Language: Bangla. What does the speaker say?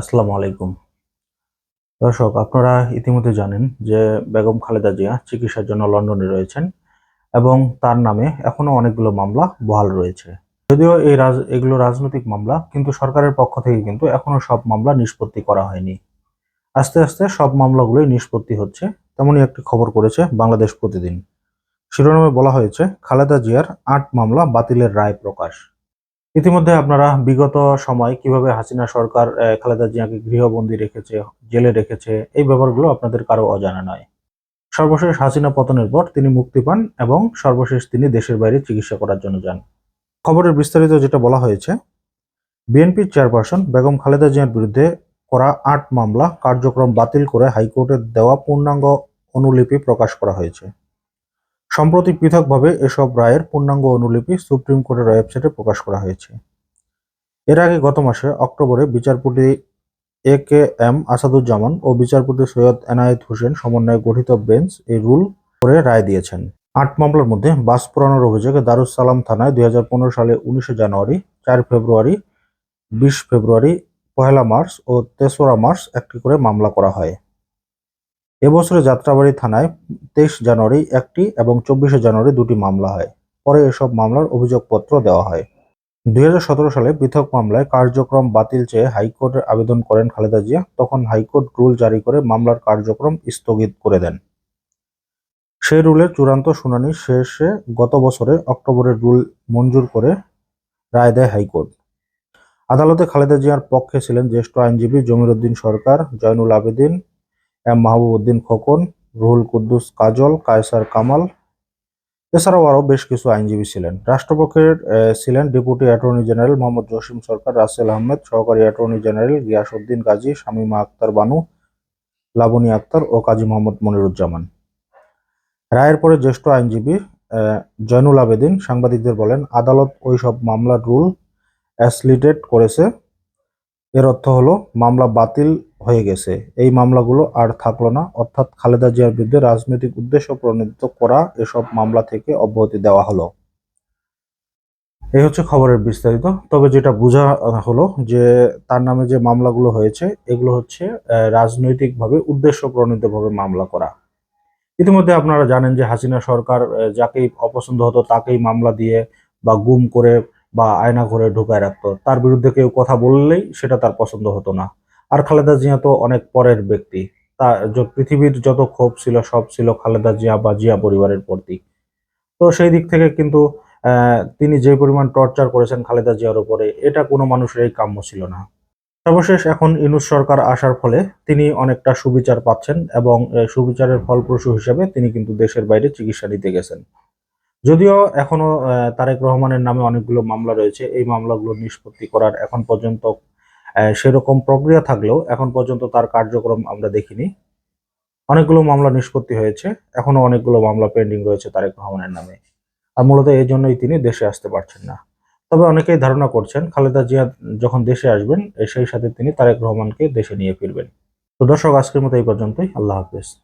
আসসালামু আলাইকুম। দর্শক, আপনারা ইতিমধ্যে জানেন যে বেগম খালেদা জিয়া চিকিৎসার জন্য লন্ডনে রয়েছেন এবং তার নামে এখনও অনেকগুলো মামলা বহাল রয়েছে। যদিও এই রাজ, এগুলো রাজনৈতিক মামলা, কিন্তু সরকারের পক্ষ থেকে কিন্তু এখনও সব মামলা নিষ্পত্তি করা হয়নি। আস্তে আস্তে সব মামলাগুলোই নিষ্পত্তি হচ্ছে, তেমনই একটি খবর করেছে বাংলাদেশ প্রতিদিন। শিরোনামে বলা হয়েছে, খালেদা জিয়ার আট মামলা বাতিলের রায় প্রকাশ। ইতিমধ্যে আপনারা বিগত সময় কীভাবে হাসিনা সরকার খালেদা জিয়াকে গৃহবন্দী রেখেছে, জেলে রেখেছে, এই ব্যাপারগুলো আপনাদের কারও অজানা নয়। সর্বশেষ হাসিনা পতনের পর তিনি মুক্তি পান এবং সর্বশেষ তিনি দেশের বাইরে চিকিৎসা করার জন্য যান। খবরের বিস্তারিত যেটা বলা হয়েছে, বিএনপির চেয়ারপারসন বেগম খালেদা জিয়ার বিরুদ্ধে করা আট মামলা কার্যক্রম বাতিল করে হাইকোর্টের দেওয়া পূর্ণাঙ্গ অনুলিপি প্রকাশ করা হয়েছে। সম্প্রতি পৃথকভাবে এসব রায়ের পূর্ণাঙ্গ অনুলিপি সুপ্রিম কোর্টের ওয়েবসাইটে প্রকাশ করা হয়েছে। এর আগে গত মাসে অক্টোবরে বিচারপতি এ কে এম আসাদুজ্জামান ও বিচারপতি সৈয়দ এনায়েত হোসেন সমন্বয়ে গঠিত বেঞ্চ এই রুল করে রায় দিয়েছেন। আট মামলার মধ্যে বাস পোড়ানোর অভিযোগে দারুস সালাম থানায় দুই হাজার পনেরো সালে উনিশে জানুয়ারি, চার ফেব্রুয়ারি, বিশ ফেব্রুয়ারি, পহেলা মার্চ ও তেসরা মার্চ একটি করে মামলা করা হয়। এবছরে যাত্রাবাড়ি থানায় তেইশ জানুয়ারি একটি এবং চব্বিশে জানুয়ারি দুটি মামলা হয়। পরে এসব মামলার অভিযোগপত্র দেওয়া হয়। দুই হাজার সতেরো সালে পৃথক মামলায় কার্যক্রম বাতিল চেয়ে হাইকোর্টে আবেদন করেন খালেদা জিয়া। তখন হাইকোর্ট রুল জারি করে মামলার কার্যক্রম স্থগিত করে দেন। সেই রুলের চূড়ান্ত শুনানি শেষে গত বছরে অক্টোবরের রুল মঞ্জুর করে রায় দেয় হাইকোর্ট। আদালতে খালেদা জিয়ার পক্ষে ছিলেন জ্যেষ্ঠ আইনজীবী জমির উদ্দিন সরকার, জয়নুল আবেদিন এম মাহবুব উদ্দিন খোকন, রুহুল কুদ্দুস কাজল, কায়সার কামাল। এছাড়াও আরও বেশ কিছু আইনজীবী ছিলেন। রাষ্ট্রপক্ষের ছিলেন deputy attorney general Mohammad Jasim Sarkar, Russell Ahmed, সহকারী অ্যাটর্নি জেনারেল গিয়াসউদ্দিন গাজী শামীমা আক্তার বানু, লাবনী আক্তার ও কাজী মোহাম্মদ মনিরুজ্জামান। রায়ের পরে জ্যেষ্ঠ আইনজীবী জয়নুল আবেদিন, সাংবাদিকদের বলেন, আদালত ওই সব মামলার রুল অ্যাসলিটেট করেছে। এর অর্থ হলো, মামলা বাতিল হয়ে গেছে। এই মামলাগুলো আর থাকল না। অর্থাৎ খালেদা জিয়ার বিরুদ্ধে রাজনৈতিক উদ্দেশ্য প্রণোদিত করা এসব মামলা থেকে অব্যাহতি দেওয়া হলো। এই হচ্ছে খবরের বিস্তারিত। তবে যেটা বোঝা হলো যে তার নামে যে মামলাগুলো হয়েছে, এগুলো হচ্ছে রাজনৈতিকভাবে উদ্দেশ্য প্রণোদিতভাবে মামলা করা। ইতিমধ্যে আপনারা জানেন যে হাসিনা সরকার যাকেই অপছন্দ হতো তাকেই মামলা দিয়ে বা গুম করে বা আয়না ঘরে ঢুকায় রাখতো। তার বিরুদ্ধে কেউ কথা বললেই সেটা তার পছন্দ হতো না। আর খালেদা জিয়া তো অনেক পরের ব্যক্তি। তা পৃথিবীর যত ক্ষোভ ছিল সব ছিল খালেদা জিয়া বা জিয়া পরিবারের প্রতি। তো সেই দিক থেকে কিন্তু তিনি যে পরিমাণ টর্চার করেছেন খালেদা জিয়ার উপরে এটা কোনো মানুষেরই কাম্য ছিল না। সর্বশেষ এখন ইনুস সরকার আসার ফলে তিনি অনেকটা সুবিচার পাচ্ছেন এবং সুবিচারের ফলপ্রসূ হিসেবে তিনি কিন্তু দেশের বাইরে চিকিৎসা নিতে গেছেন। যদিও এখনও আহ, তারেক রহমানের নামে অনেকগুলো মামলা রয়েছে এই মামলাগুলো নিষ্পত্তি করার এখন পর্যন্ত সেরকম প্রক্রিয়া থাকলেও এখন পর্যন্ত তার কার্যক্রম আমরা দেখিনি। অনেকগুলো মামলা নিষ্পত্তি হয়েছে। এখনও অনেকগুলো মামলা পেন্ডিং রয়েছে তারেক রহমানের নামে। আর মূলত এই জন্যই তিনি দেশে আসতে পারছেন না। তবে অনেকেই ধারণা করছেন খালেদা জিয়া যখন দেশে আসবেন সেই সাথে তিনি তারেক রহমানকে দেশে নিয়ে ফিরবেন। তো দর্শক, আজকের মতো এই পর্যন্তই। আল্লাহ হাফেজ।